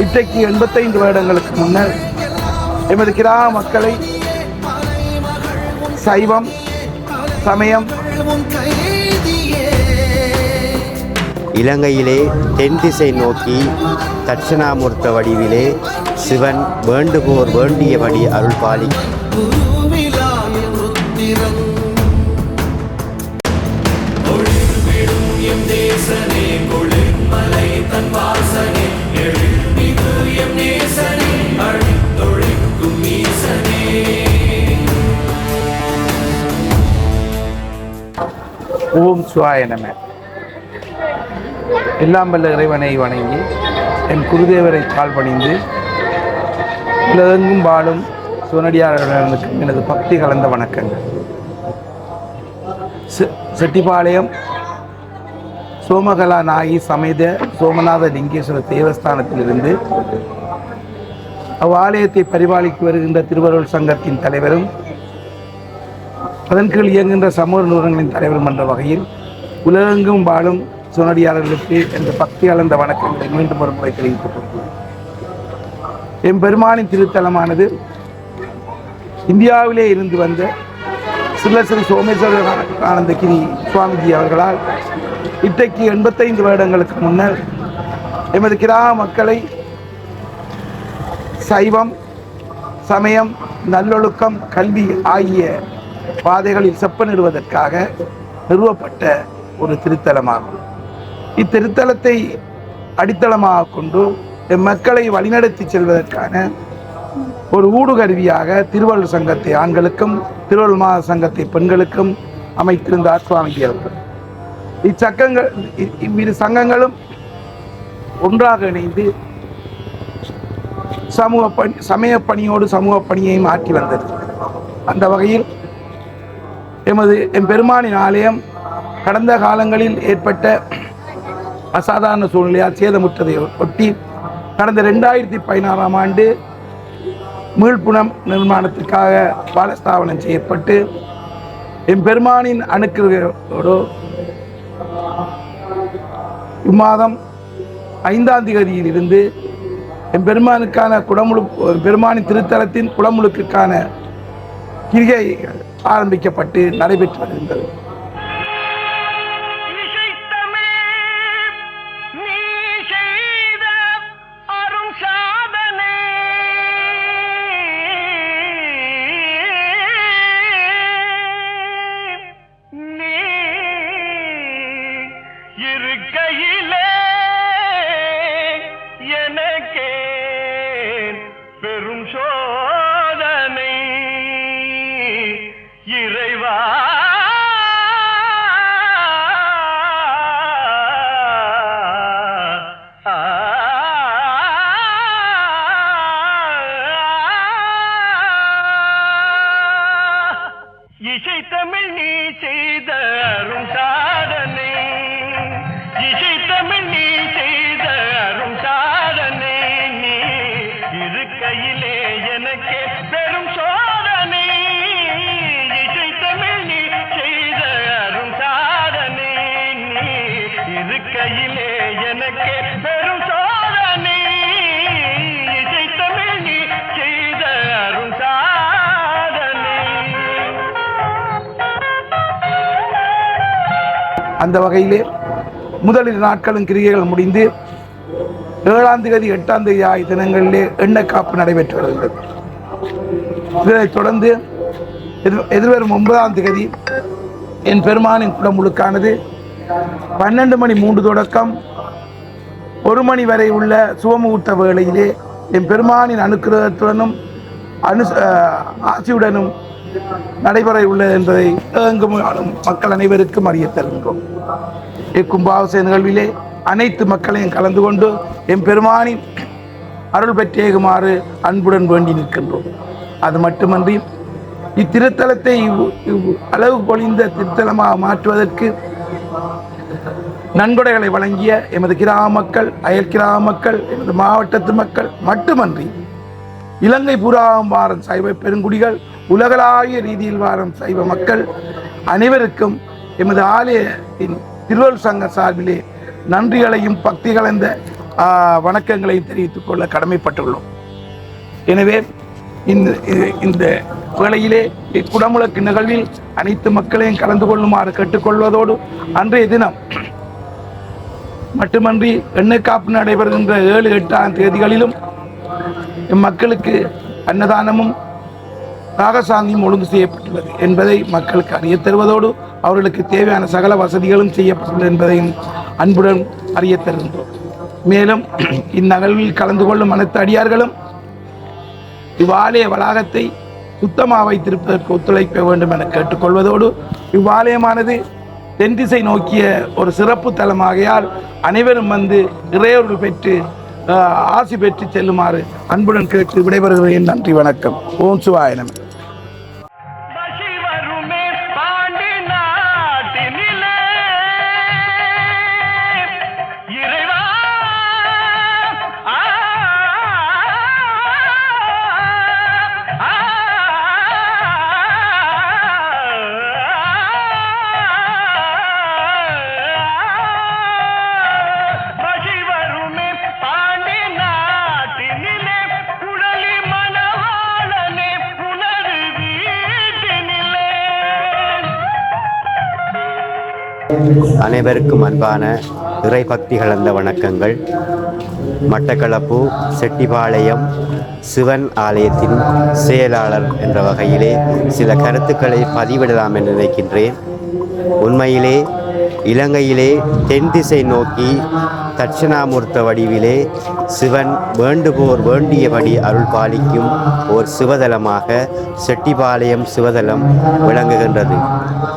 இன்றைக்கு எண்பத்தைந்து வருடங்களுக்கு முன்னர் எமது கிராம மக்களை சைவம் சமயம் இலங்கையிலே தென் திசை நோக்கி தட்சிணாமூர்த்த வடிவிலே சிவன் வேண்டுகோர் வேண்டியபடி அருள் பாலி ஓம் சுவாய நம. எல்லாம் வல்ல இறைவனை வணங்கி என் குருதேவரை கால் பணிந்து உலகெங்கும் வாழும் சுவனடியார்களுக்கு எனது பக்தி கலந்த வணக்கங்கள். செ- சோமகலா நாயி சமேத சோமநாத லிங்கேஸ்வர தேவஸ்தானத்திலிருந்து அவ்வாலயத்தை பரிபாலித்து வருகின்ற திருவருள் சங்கத்தின் தலைவரும் அதன் கீழ் இயங்குகின்ற சமூக நிறுவனங்களின் தலைவரும் என்ற வகையில் உலகெங்கும் வாழும் சுனடியாளர்களுக்கு என்ற பக்தி அளந்த வணக்கங்களை மீண்டும் ஒரு முறை தெரிவித்துக் கொள்கிறேன் என் பெருமானின் திருத்தலமானது இந்தியாவிலே இருந்து வந்த சில்லஸ்ரீ சோமேஸ்வர ஆனந்தகிரி சுவாமிஜி அவர்களால் இன்றைக்கு எண்பத்தைந்து வருடங்களுக்கு முன்னர் எமது கிராம மக்களை சைவம் சமயம் நல்லொழுக்கம் கல்வி ஆகிய பாதைகளில் செப்பனிடுவதற்காக நிறுவப்பட்ட ஒரு திருத்தலமாகும். இத்திருத்தலத்தை அடித்தளமாக கொண்டு மக்களை வழிநடத்தி செல்வதற்கான ஒரு ஊடுகருவியாக திருவள்ளுவர் சங்கத்தை ஆண்களுக்கும் திருவள்ளுவர் மாத சங்கத்தை பெண்களுக்கும் அமைத்திருந்தார் சுவாமிஜி அவர்கள் இச்சங்கங்கள் இவ்விரு சங்கங்களும் ஒன்றாக இணைந்து சமூக பணி சமய பணியோடு சமூக பணியையும் ஆற்றி வந்தது. அந்த வகையில் எமது எம்பெருமானின் ஆலயம் கடந்த காலங்களில் ஏற்பட்ட அசாதாரண சூழ்நிலையால் சேதமுற்றதை ஒட்டி கடந்த ரெண்டாயிரத்தி பதினாறாம் ஆண்டு மீள்புணம் நிர்மாணத்திற்காக பாலஸ்தாபனம் செய்யப்பட்டு எம்பெருமானின் பெருமானின் இம்மாதம் ஐந்தாம் தேதியில் இருந்து என் பெருமானுக்கான குடமுழு பெருமானின் திருத்தலத்தின் குடமுழுக்குக்கான கிரிகை ஆரம்பிக்கப்பட்டு நடைபெற்று வருகின்றது. இசை தமிழ் நீ செய்த அரும் அந்த வகையிலே முதலில் நாட்களும் கிரிகைகள் முடிந்து ஏழாம் தேதி எட்டாம் தேதி ஆகிய தினங்களிலே எண்ணெய் காப்பு நடைபெற்று வருகிறது. இதனைத் தொடர்ந்து எதிர் எதிர்வரும் ஒன்பதாம் தேதி என் பெருமானின் குடமுழுக்கானது பன்னெண்டு மணி மூன்று தொடக்கம் ஒரு மணி வரை உள்ள சுவமுகூர்த்த வேளையிலே என் பெருமானின் அனுக்கிரகத்துடனும் அனு ஆட்சியுடனும் ஆசியுடனும் நடைபெற உள்ளது என்பதை எங்கும் மக்கள் அனைவருக்கும் அறிய தருகின்றோம். இக்கும்பாவச நிகழ்விலே அனைத்து மக்களையும் கலந்து கொண்டு எம் பெருமானின் அருள் பெற்றேகுமாறு அன்புடன் வேண்டி நிற்கின்றோம். அது மட்டுமன்றி இத்திருத்தலத்தை இவ் அளவு பொழிந்த திருத்தலமாக மாற்றுவதற்கு நன்கொடைகளை வழங்கிய எமது கிராம மக்கள் அயல் கிராம மக்கள் எமது மாவட்டத்து மக்கள் மட்டுமன்றி இலங்கை புறாவும் வாரம் சைவ பெருங்குடிகள் உலகளாவிய ரீதியில் வாரம் சைவ மக்கள் அனைவருக்கும் எமது ஆலயத்தின் திருவள்ளுவர் சங்க சார்பிலே நன்றிகளையும் பக்தி கலந்த ஆஹ், வணக்கங்களையும் தெரிவித்துக் கொள்ள கடமைப்பட்டுள்ளோம். எனவே இந்த இந்த வேளையிலே இக்குடமுழக்கு நிகழ்வில் அனைத்து மக்களையும் கலந்து கொள்ளுமாறு கேட்டுக்கொள்வதோடு அன்றைய தினம் மட்டுமன்றி எண்ணெய் காப்பு நடைபெறுகின்ற ஏழு எட்டாம் தேதிகளிலும் மக்களுக்கு அன்னதானமும் ராகசாந்தியும் ஒழுங்கு செய்யப்பட்டுள்ளது என்பதை மக்களுக்கு அறியத் தருவதோடு அவர்களுக்கு தேவையான சகல வசதிகளும் செய்யப்பட்டுள்ளது என்பதையும் அன்புடன் அறியத் தருகின்றோம். மேலும் இந்நகழ்வில் கலந்து கொள்ளும் அனைத்து அடியார்களும் இவ்வாலய வளாகத்தை சுத்தமாக வைத்திருப்பதற்கு ஒத்துழைக்க வேண்டும் என கேட்டுக்கொள்வதோடு இவ்வாலயமானது தென் திசை நோக்கிய ஒரு சிறப்பு தலமாகையால் அனைவரும் வந்து இறையொருள் பெற்று ஆசி பெற்று செல்லுமாறு அன்புடன் கேட்டு விடைபெறுகிறேன். நன்றி வணக்கம். ஓம் சிவாயனம் அனைவருக்கும் அன்பான இறை பக்தி கலந்த வணக்கங்கள். மட்டக்களப்பு செட்டிபாளையம் சிவன் ஆலயத்தின் செயலாளர் என்ற வகையிலே சில கருத்துக்களை பதிவிடலாம் என்று நினைக்கின்றேன். உண்மையிலே இலங்கையிலே தென் திசை நோக்கி தட்சிணாமூர்த்த வடிவிலே சிவன் வேண்டுபோர் வேண்டியபடி அருள் பாலிக்கும் ஓர் சிவதலமாக செட்டிபாளையம் சிவதலம் விளங்குகின்றது.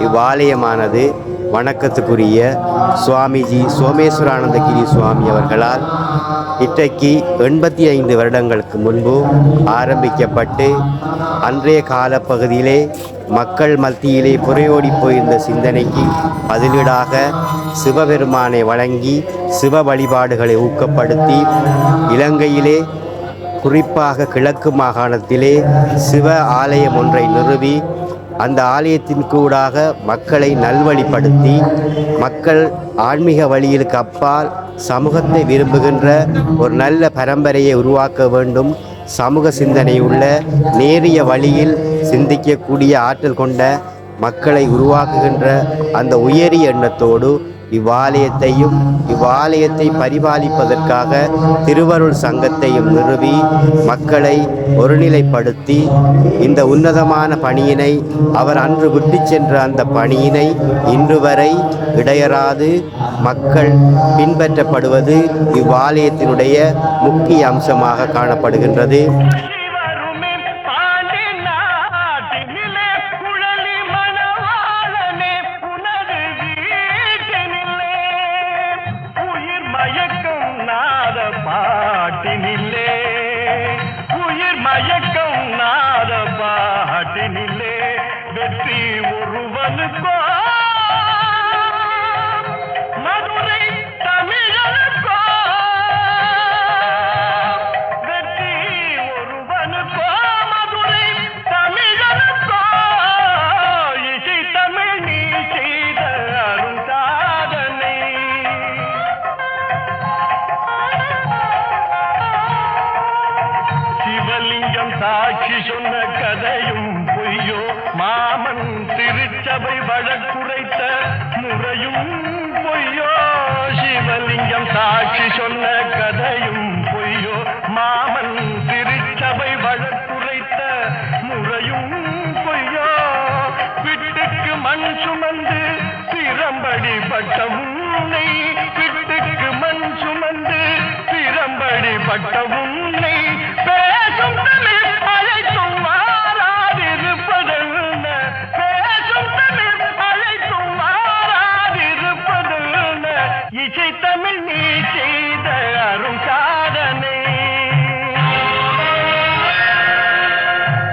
இவ்வாலயமானது வணக்கத்துக்குரிய சுவாமிஜி சோமேஸ்வரானந்தகிரி சுவாமி அவர்களால் இன்றைக்கு எண்பத்தி ஐந்து வருடங்களுக்கு முன்பு ஆரம்பிக்கப்பட்டு அன்றைய காலப்பகுதியிலே மக்கள் மத்தியிலே புறையோடி போயிருந்த சிந்தனைக்கு பதிலீடாக சிவபெருமானை வழங்கி சிவ வழிபாடுகளை ஊக்கப்படுத்தி இலங்கையிலே குறிப்பாக கிழக்கு மாகாணத்திலே சிவ ஆலயம் ஒன்றை நிறுவி அந்த ஆலயத்தின் கூடாக மக்களை நல்வழிப்படுத்தி மக்கள் ஆன்மீக வழியிலுக்கு அப்பால் சமூகத்தை விரும்புகின்ற ஒரு நல்ல பரம்பரையை உருவாக்க வேண்டும். சமூக சிந்தனை உள்ள நேரிய வழியில் சிந்திக்கக்கூடிய ஆற்றல் கொண்ட மக்களை உருவாக்குகின்ற அந்த உயரிய எண்ணத்தோடு இவ்வாலயத்தையும் இவ்வாலயத்தை பரிபாலிப்பதற்காக திருவருள் சங்கத்தையும் நிறுவி மக்களை ஒருநிலைப்படுத்தி இந்த உன்னதமான பணியினை அவர் அன்று விட்டு சென்ற அந்த பணியினை இன்று வரை இடையறாது மக்கள் பின்பற்றப்படுவது இவ்வாலயத்தினுடைய முக்கிய அம்சமாக காணப்படுகின்றது. உயிர் பட்ட உன்னை பேசும் தமிழ் அழைத்தும் மாறாதிருப்பதென்ன பேசும் தமிழ் அழைத்தும் மாறாதிருப்பதென்ன இசை தமிழ் நீ செய்த அரும் சாதனை.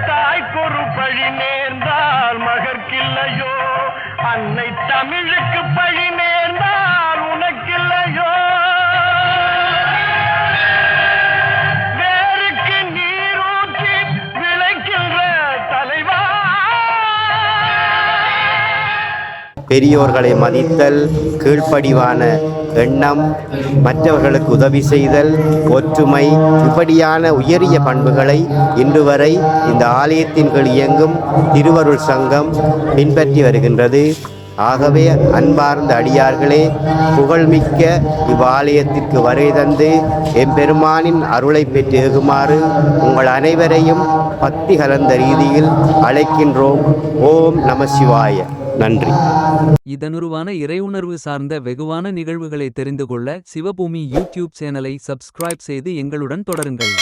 தாய்க்கொரு பழி நேர்ந்தால் மகற்கில்லையோ? அன்னை தமிழுக்கு பழி பெரியோர்களை மதித்தல் கீழ்ப்படிவான எண்ணம் மற்றவர்களுக்கு உதவி செய்தல் ஒற்றுமை இப்படியான உயரிய பண்புகளை இன்று வரை இந்த ஆலயத்தின் கீழ் இயங்கும் திருவருள் சங்கம் பின்பற்றி வருகின்றது. ஆகவே அன்பார்ந்த அடியார்களே புகழ்மிக்க இவ்வாலயத்திற்கு வருகை தந்து எம்பெருமானின் அருளை பெற்று ஏகுமாறு உங்கள் அனைவரையும் பக்தி கலந்த ரீதியில் அழைக்கின்றோம். ஓம் நம சிவாய. நன்றி. இதனுருவான இறையுணர்வு சார்ந்த வெகுவான நிகழ்வுகளை தெரிந்து கொள்ள சிவபூமி யூடியூப் சேனலை சப்ஸ்கிரைப் செய்து எங்களுடன் தொடருங்கள்.